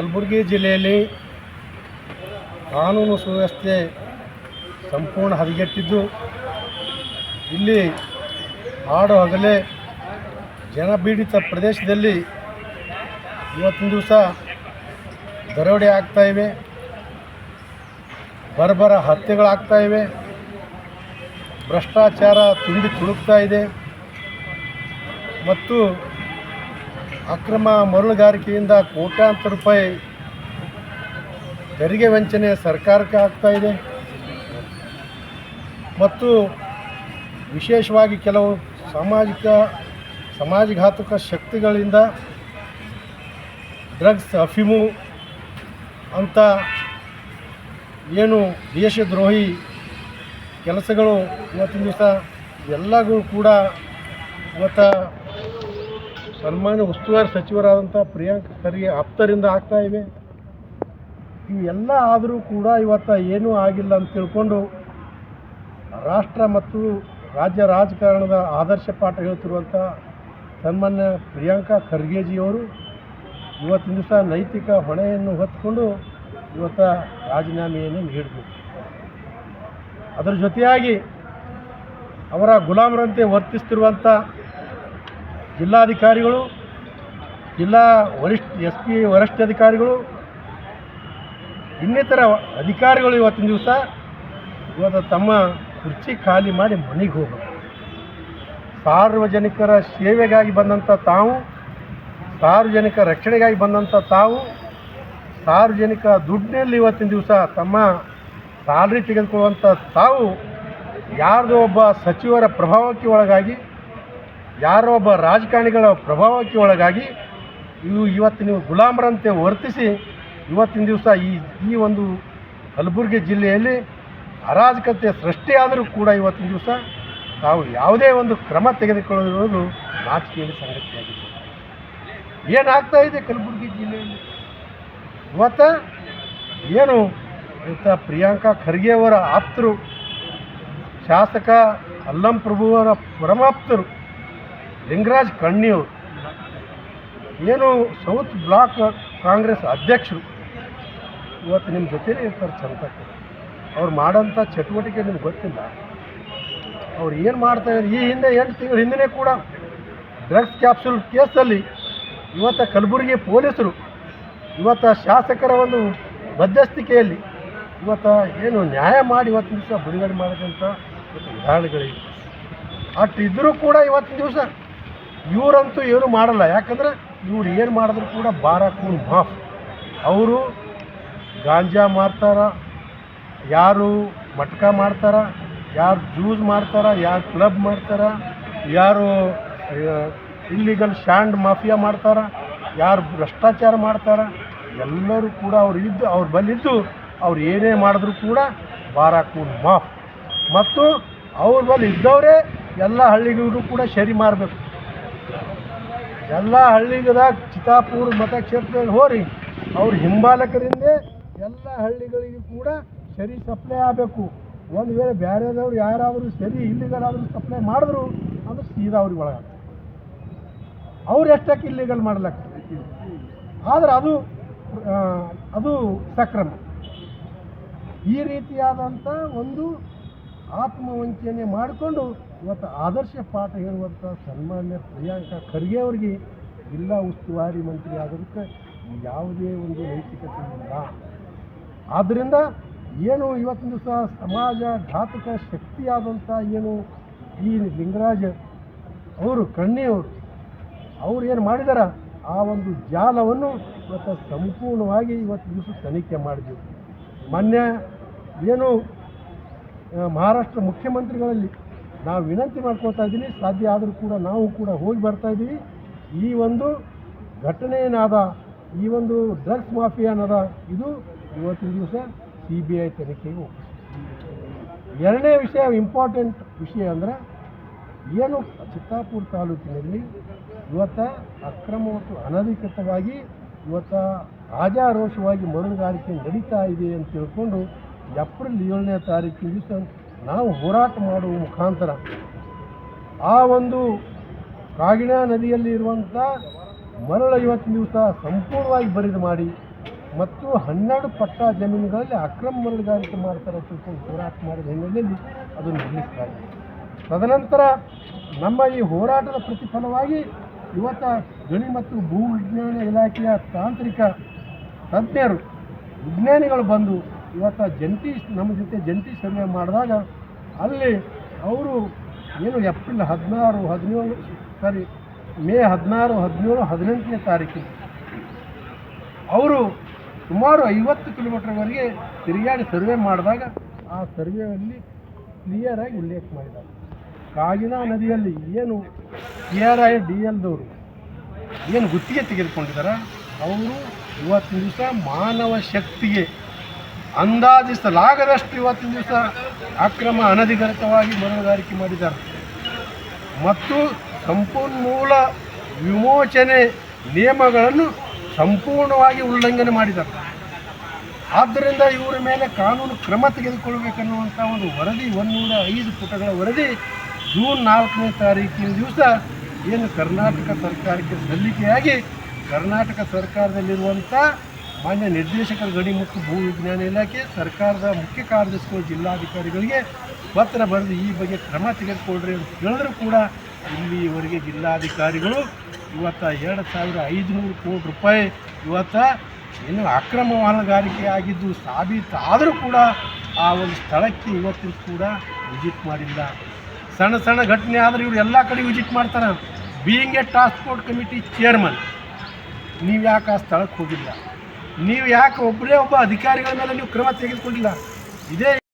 ಕಲಬುರಗಿ ಜಿಲ್ಲೆಯಲ್ಲಿ ಕಾನೂನು ಸುವ್ಯವಸ್ಥೆ ಸಂಪೂರ್ಣ ಹದಗೆಟ್ಟಿದ್ದು, ಇಲ್ಲಿ ಹಾಡು ಹಗಲೇ ಜನಪೀಡಿತ ಪ್ರದೇಶದಲ್ಲಿ ಇವತ್ತಿನ ದಿವಸ ದರೋಡೆ ಆಗ್ತಾ ಇವೆ, ಬರಬರ ಹತ್ಯೆಗಳಾಗ್ತಾಯಿವೆ ಭ್ರಷ್ಟಾಚಾರ ತುಂಬಿ ತುಳುಕ್ತಾ ಇದೆ. ಮತ್ತು ಅಕ್ರಮ ಮರಳುಗಾರಿಕೆಯಿಂದ ಕೋಟ್ಯಾಂತರ ರೂಪಾಯಿ ತೆರಿಗೆ ವಂಚನೆ ಸರ್ಕಾರಕ್ಕೆ ಆಗ್ತಾ ಇದೆ. ಮತ್ತು ವಿಶೇಷವಾಗಿ ಕೆಲವು ಸಾಮಾಜಿಕ, ಸಮಾಜಘಾತುಕ ಶಕ್ತಿಗಳಿಂದ ಡ್ರಗ್ಸ್ ಅಫೀಮು ಅಂತ ಏನು ದೇಶದ್ರೋಹಿ ಕೆಲಸಗಳು ಇವತ್ತಿನ ದಿವಸ ಎಲ್ಲಗೂ ಕೂಡ ಇವತ್ತು ಸನ್ಮಾನ್ಯ ಉಸ್ತುವಾರಿ ಸಚಿವರಾದಂಥ ಪ್ರಿಯಾಂಕ್ ಖರ್ಗೆ ಆಪ್ತರಿಂದ ಆಗ್ತಾ ಇವೆ. ಇವೆಲ್ಲ ಆದರೂ ಕೂಡ ಇವತ್ತು ಏನೂ ಆಗಿಲ್ಲ ಅಂತ ತಿಳ್ಕೊಂಡು ರಾಷ್ಟ್ರ ಮತ್ತು ರಾಜ್ಯ ರಾಜಕಾರಣದ ಆದರ್ಶ ಪಾಠ ಹೇಳ್ತಿರುವಂಥ ಸನ್ಮಾನ್ಯ ಪ್ರಿಯಾಂಕಾ ಖರ್ಗೆಜಿಯವರು ಇವತ್ತಿನ ದಿವಸ ನೈತಿಕ ಹೊಣೆಯನ್ನು ಹೊತ್ತುಕೊಂಡು ಇವತ್ತು ರಾಜೀನಾಮೆಯನ್ನು ನೀಡಬೇಕು ಅದರ ಜೊತೆಯಾಗಿ ಅವರ ಗುಲಾಮರಂತೆ ವರ್ತಿಸ್ತಿರುವಂಥ ಜಿಲ್ಲಾಧಿಕಾರಿಗಳು, ಜಿಲ್ಲಾ ವರಿಷ್ಠ, ಎಸ್ ಪಿ ವರಿಷ್ಠಾಧಿಕಾರಿಗಳು, ಇನ್ನಿತರ ಅಧಿಕಾರಿಗಳು ಇವತ್ತಿನ ದಿವಸ ಇವತ್ತು ತಮ್ಮ ಕುರ್ಚಿ ಖಾಲಿ ಮಾಡಿ ಮನೆಗೆ ಹೋಗಬೇಕು. ಸಾರ್ವಜನಿಕರ ಸೇವೆಗಾಗಿ ಬಂದಂಥ ತಾವು, ಸಾರ್ವಜನಿಕ ರಕ್ಷಣೆಗಾಗಿ ಬಂದಂಥ ತಾವು, ಸಾರ್ವಜನಿಕ ದುಡ್ಡಿನಲ್ಲಿ ಇವತ್ತಿನ ದಿವಸ ತಮ್ಮ ಸ್ಯಾಲ್ರಿ ತೆಗೆದುಕೊಳ್ಳುವಂಥ ತಾವು, ಯಾರ್ದೋ ಒಬ್ಬ ಸಚಿವರ ಪ್ರಭಾವಕ್ಕೆ ಒಳಗಾಗಿ ಯಾರೋ ಒಬ್ಬ ರಾಜಕಾರಣಿಗಳ ಪ್ರಭಾವಕ್ಕೆ ಒಳಗಾಗಿ ಇವು ಇವತ್ತು ನೀವು ಗುಲಾಮರಂತೆ ವರ್ತಿಸಿ ಇವತ್ತಿನ ದಿವಸ ಈ ಈ ಒಂದು ಕಲಬುರಗಿ ಜಿಲ್ಲೆಯಲ್ಲಿ ಅರಾಜಕತೆ ಸೃಷ್ಟಿಯಾದರೂ ಕೂಡ ಇವತ್ತಿನ ದಿವಸ ತಾವು ಯಾವುದೇ ಒಂದು ಕ್ರಮ ತೆಗೆದುಕೊಳ್ಳೋದು ರಾಜಕೀಯದ ಸಂಗತಿಯಾಗಿದೆ. ಏನಾಗ್ತಾ ಇದೆ ಕಲಬುರಗಿ ಜಿಲ್ಲೆಯಲ್ಲಿ? ಇವತ್ತು ಏನು ಇಂಥ ಪ್ರಿಯಾಂಕಾ ಖರ್ಗೆಯವರ ಆಪ್ತರು, ಶಾಸಕ ಅಲ್ಲಂ ಪ್ರಭುವರ ಪರಮಾಪ್ತರು ಲಿಂಗರಾಜ್ ಕಣ್ಣಿಯವರು ಏನು ಸೌತ್ ಬ್ಲಾಕ್ ಕಾಂಗ್ರೆಸ್ ಅಧ್ಯಕ್ಷರು ಇವತ್ತು ನಿಮ್ಮ ಜೊತೆಲೇ ಇರ್ತಾರೆ ಚಂದಕ್ಕೆ ಅವ್ರು ಮಾಡೋಂಥ ಚಟುವಟಿಕೆ ನಿಮ್ಗೆ ಗೊತ್ತಿಲ್ಲ. ಅವ್ರು ಏನು ಮಾಡ್ತಾ ಇದ್ದಾರೆ? ಈ ಹಿಂದೆ ಎಂಟು ತಿಂಗಳ ಹಿಂದೆ ಕೂಡ ಡ್ರಗ್ಸ್ ಕ್ಯಾಪ್ಸೂಲ್ ಕೇಸಲ್ಲಿ ಇವತ್ತು ಕಲಬುರಗಿ ಪೊಲೀಸರು ಇವತ್ತು ಶಾಸಕರ ಒಂದು ಮಧ್ಯಸ್ಥಿಕೆಯಲ್ಲಿ ಇವತ್ತು ಏನು ನ್ಯಾಯ ಮಾಡಿ ಇವತ್ತಿನ ದಿವಸ ಬಿಡುಗಡೆ ಮಾಡಿದಂಥ ಉದಾಹರಣೆಗಳಿವೆ. ಅಷ್ಟಿದ್ದರೂ ಕೂಡ ಇವತ್ತಿನ ದಿವಸ ಇವರಂತೂ ಏನು ಮಾಡಲ್ಲ. ಯಾಕಂದರೆ ಇವ್ರು ಏನು ಮಾಡಿದ್ರು ಕೂಡ ಬಾರ ಕೂನ್ ಮಾಫ್. ಅವರು ಗಾಂಜಾ ಮಾರ್ತಾರ, ಯಾರು ಮಟ್ಕ ಮಾಡ್ತಾರ ಯಾರು ಜ್ಯೂಸ್ ಮಾಡ್ತಾರ ಯಾರು ಕ್ಲಬ್ ಮಾಡ್ತಾರ ಯಾರು ಇಲ್ಲಿಗಲ್ ಶ್ಯಾಂಡ್ ಮಾಫಿಯಾ ಮಾಡ್ತಾರ, ಯಾರು ಭ್ರಷ್ಟಾಚಾರ ಮಾಡ್ತಾರ, ಎಲ್ಲರೂ ಕೂಡ ಅವ್ರು ಇದ್ದು, ಅವ್ರ ಬಲ್ಲಿದ್ದು ಅವ್ರು ಏನೇ ಮಾಡಿದ್ರು ಕೂಡ ಬಾರಾಕೂನ್ ಮಾಫ್. ಮತ್ತು ಅವ್ರ ಬಳಿ ಇದ್ದವರೇ ಎಲ್ಲ ಹಳ್ಳಿಗಳಿಗೂ ಕೂಡ ಸರಿ ಮಾರಬೇಕು. ಎಲ್ಲ ಹಳ್ಳಿಗದಾಗ ಚಿತಾಪುರ ಮತಕ್ಷೇತ್ರದಲ್ಲಿ ಹೋರಿ, ಅವ್ರ ಹಿಂಬಾಲಕರಿಂದ ಎಲ್ಲ ಹಳ್ಳಿಗಳಿಗೂ ಕೂಡ ಸರಿ ಸಪ್ಲೈ ಆಗಬೇಕು. ಒಂದು ವೇಳೆ ಬೇರೆದವ್ರು ಯಾರಾದರೂ ಸರಿ ಇಲ್ಲಿಗಲಾದರೂ ಸಪ್ಲೈ ಮಾಡಿದ್ರು ಅಂದ್ರೆ ಸೀದಾ ಅವ್ರಿಗೆ ಒಳಗ ಅವ್ರು ಎಷ್ಟಕ್ಕೆ ಇಲ್ಲಿಗಲ್ ಮಾಡ್ಲಕ್ಕ ಆದ್ರೆ ಅದು ಅದು ಸಕ್ರಮ. ಈ ರೀತಿಯಾದಂಥ ಒಂದು ಆತ್ಮವಂಚನೆ ಮಾಡಿಕೊಂಡು ಇವತ್ತು ಆದರ್ಶ ಪಾಠ ಹೇಳುವಂಥ ಸನ್ಮಾನ್ಯ ಪ್ರಿಯಾಂಕ ಖರ್ಗೆ ಅವರಿಗೆ ಜಿಲ್ಲಾ ಉಸ್ತುವಾರಿ ಮಂತ್ರಿ ಆಗೋದಕ್ಕೆ ಯಾವುದೇ ಒಂದು ನೈತಿಕತೆ ಇಲ್ಲ. ಆದ್ದರಿಂದ ಏನು ಇವತ್ತಿನ ದಿವಸ ಸಮಾಜ ಘಾತಕ ಶಕ್ತಿಯಾದಂಥ ಏನು ಈ ಲಿಂಗರಾಜ ಅವರು ಕಣ್ಣಿಯವರು ಅವ್ರು ಏನು ಮಾಡಿದಾರ? ಆ ಒಂದು ಜಾಲವನ್ನು ಇವತ್ತು ಸಂಪೂರ್ಣವಾಗಿ ಇವತ್ತು ದಿವಸ ತನಿಖೆ ಮಾಡಿದ್ರು ಮೊನ್ನೆ ಏನು ಮಹಾರಾಷ್ಟ್ರ ಮುಖ್ಯಮಂತ್ರಿಗಳಲ್ಲಿ ನಾವು ವಿನಂತಿ ಮಾಡ್ಕೋತಾ ಇದ್ದೀನಿ. ಸಾಧ್ಯ ಆದರೂ ಕೂಡ ನಾವು ಕೂಡ ಹೋಗಿ ಬರ್ತಾ ಇದ್ದೀವಿ. ಈ ಒಂದು ಘಟನೆ ಈ ಒಂದು ಡ್ರಗ್ಸ್ ಮಾಫಿಯಾ ಅನ್ನದ ಇದು ಇವತ್ತಿನ ದಿವಸ ಸಿ ಬಿ ಐ ತನಿಖೆಗೆ ಎರಡನೇ ವಿಷಯ ಇಂಪಾರ್ಟೆಂಟ್ ವಿಷಯ ಅಂದರೆ, ಏನು ಚಿತ್ತಾಪುರ ತಾಲೂಕಿನಲ್ಲಿ ಇವತ್ತ ಅಕ್ರಮ ಮತ್ತು ಅನಧಿಕೃತವಾಗಿ ಇವತ್ತ ರಾಜಾರೋಷವಾಗಿ ಮರಳುಗಾರಿಕೆ ನಡೀತಾ ಇದೆ ಅಂತ ತಿಳ್ಕೊಂಡು ಏಪ್ರಿಲ್ ಏಳನೇ ತಾರೀಕು ದಿವಸ ನಾವು ಹೋರಾಟ ಮಾಡುವ ಮುಖಾಂತರ ಆ ಒಂದು ಕಾಗಿಣಾ ನದಿಯಲ್ಲಿ ಇರುವಂಥ ಮರಳ ಐವತ್ತು ದಿವಸ ಸಂಪೂರ್ಣವಾಗಿ ಬರಿದು ಮಾಡಿ ಮತ್ತು ಹನ್ನೆರಡು ಪಟ್ಟ ಜಮೀನುಗಳಲ್ಲಿ ಅಕ್ರಮ ಮರಳುಗಾರಿಕೆ ಮಾಡ್ತಾರೆ ತಿಳ್ಕೊಂಡು ಹೋರಾಟ ಮಾಡಿದ ಹಿನ್ನೆಲೆಯಲ್ಲಿ ಅದನ್ನು ನಿಲ್ಲಿಸ್ತಾರೆ ತದನಂತರ ನಮ್ಮ ಈ ಹೋರಾಟದ ಪ್ರತಿಫಲವಾಗಿ ಇವತ್ತ ಗಣಿ ಮತ್ತು ಭೂ ವಿಜ್ಞಾನ ಇಲಾಖೆಯ ತಾಂತ್ರಿಕ ತಜ್ಞರು, ವಿಜ್ಞಾನಿಗಳು ಬಂದು ಇವತ್ತ ಜಂಟಿ ನಮ್ಮ ಜೊತೆ ಜಂಟಿ ಸರ್ವೆ ಮಾಡಿದಾಗ ಅಲ್ಲಿ ಅವರು ಏನು ಏಪ್ರಿಲ್ ಹದಿನಾರು, ಹದಿನೇಳು, ಸಾರಿ, ಮೇ ಹದಿನಾರು, ಹದಿನೇಳು, ಹದಿನೆಂಟನೇ ತಾರೀಕಿನ ಅವರು ಸುಮಾರು ಐವತ್ತು ಕಿಲೋಮೀಟರ್ವರೆಗೆ ತಿರುಗಾಡಿ ಸರ್ವೆ ಮಾಡಿದಾಗ ಆ ಸರ್ವೆಯಲ್ಲಿ ಕ್ಲಿಯರಾಗಿ ಉಲ್ಲೇಖ ಮಾಡಿದ್ದಾರೆ. ಕಾಗಿನಾ ನದಿಯಲ್ಲಿ ಏನು ಕೆ ಆರ್ ಐ, ಡಿ ಎಲ್ದವರು ಏನು ಗುತ್ತಿಗೆ ತೆಗೆದುಕೊಂಡಿದ್ದಾರೆ? ಅವರು ಇವತ್ತಿನ ದಿವಸ ಮಾನವ ಶಕ್ತಿಗೆ ಅಂದಾಜಿಸಲಾಗದಷ್ಟು ಇವತ್ತಿನ ದಿವಸ ಅಕ್ರಮ ಅನಧಿಕೃತವಾಗಿ ಮರಳುಗಾರಿಕೆ ಮಾಡಿದ್ದಾರೆ. ಮತ್ತು ಸಂಪನ್ಮೂಲ ವಿಮೋಚನೆ ನಿಯಮಗಳನ್ನು ಸಂಪೂರ್ಣವಾಗಿ ಉಲ್ಲಂಘನೆ ಮಾಡಿದ್ದಾರೆ. ಆದ್ದರಿಂದ ಇವರ ಮೇಲೆ ಕಾನೂನು ಕ್ರಮ ತೆಗೆದುಕೊಳ್ಳಬೇಕನ್ನುವಂಥ ಒಂದು ವರದಿ, ಒಂದೂರ ಐದು ಪುಟಗಳ ವರದಿ ಜೂನ್ ನಾಲ್ಕನೇ ತಾರೀಕಿನ ದಿವಸ ಏನು ಕರ್ನಾಟಕ ಸರ್ಕಾರಕ್ಕೆ ಸಲ್ಲಿಕೆಯಾಗಿ ಕರ್ನಾಟಕ ಸರ್ಕಾರದಲ್ಲಿರುವಂಥ ಮಾನ್ಯ ನಿರ್ದೇಶಕರ ಗಡಿ ಮತ್ತು ಭೂ ವಿಜ್ಞಾನ ಇಲಾಖೆ, ಸರ್ಕಾರದ ಮುಖ್ಯ ಕಾರ್ಯದರ್ಶಿಗಳು, ಜಿಲ್ಲಾಧಿಕಾರಿಗಳಿಗೆ ಪತ್ರ ಬರೆದು ಈ ಬಗ್ಗೆ ಕ್ರಮ ತೆಗೆದುಕೊಳ್ಳ್ರಿ ಅಂತ ಹೇಳಿದ್ರು ಕೂಡ ಇಲ್ಲಿವರೆಗೆ ಜಿಲ್ಲಾಧಿಕಾರಿಗಳು ಇವತ್ತ ಎರಡು ಸಾವಿರ ಐದುನೂರು ಕೋಟಿ ರೂಪಾಯಿ ಇವತ್ತು ಏನು ಅಕ್ರಮ ವಾಹನಗಾರಿಕೆ ಆಗಿದ್ದು ಸಾಬೀತಾದರೂ ಕೂಡ ಆ ಒಂದು ಸ್ಥಳಕ್ಕೆ ಇವತ್ತಿನ ಕೂಡ ವಿಜಿಟ್ ಮಾಡಿಲ್ಲ. ಸಣ್ಣ ಸಣ್ಣ ಘಟನೆ ಆದರೆ ಇವರು ಎಲ್ಲ ಕಡೆ ವಿಜಿಟ್ ಮಾಡ್ತಾರೆ. Being a transport committee chairman. ನೀವು ಯಾಕೆ ಆ ಸ್ಥಳಕ್ಕೆ ಹೋಗಿಲ್ಲ? ನೀವು ಯಾಕೆ ಒಬ್ಬರೇ ಒಬ್ಬ ಅಧಿಕಾರಿಗಳ ಮೇಲೆ ನೀವು ಕ್ರಮ ತೆಗೆದುಕೊಂಡಿಲ್ಲ? ಇದೇ